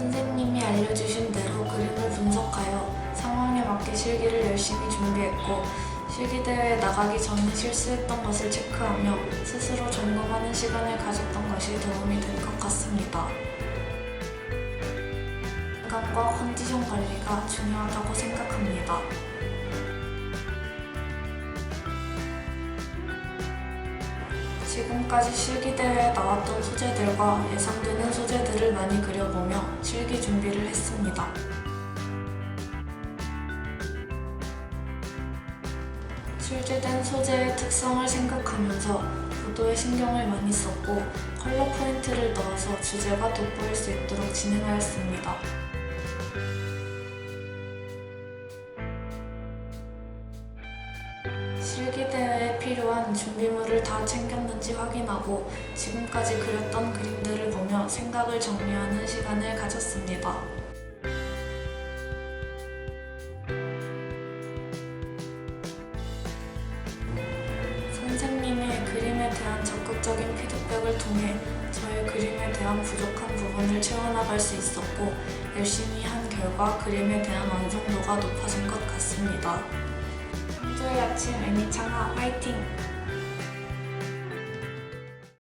선생님이 알려주신 대로 그림을 분석하여 상황에 맞게 실기를 열심히 준비했고 실기대회에 나가기 전에 실수했던 것을 체크하며 스스로 점검하는 시간을 가졌던 것이 도움이 된것 같습니다. 건강과 컨디션 관리가 중요하다고 생각합니다. 지금까지 실기대회에 나왔던 소재들과 예상되는 소재들을 많이 그려보며 실기 준비를 했습니다. 출제된 소재의 특성을 생각하면서 구도에 신경을 많이 썼고 컬러 포인트를 넣어서 주제가 돋보일 수 있도록 진행하였습니다. 실기대회에 필요한 준비물을 다 챙겼는지 확인하고 지금까지 그렸던 그림들을 보며 생각을 정리하는 시간을 가졌습니다. 선생님의 그림에 대한 적극적인 피드백을 통해 저의 그림에 대한 부족한 부분을 채워나갈 수 있었고 열심히 한 결과 그림에 대한 완성도가 높아진 것 같습니다. 한주의 아침 애니창아 화이팅!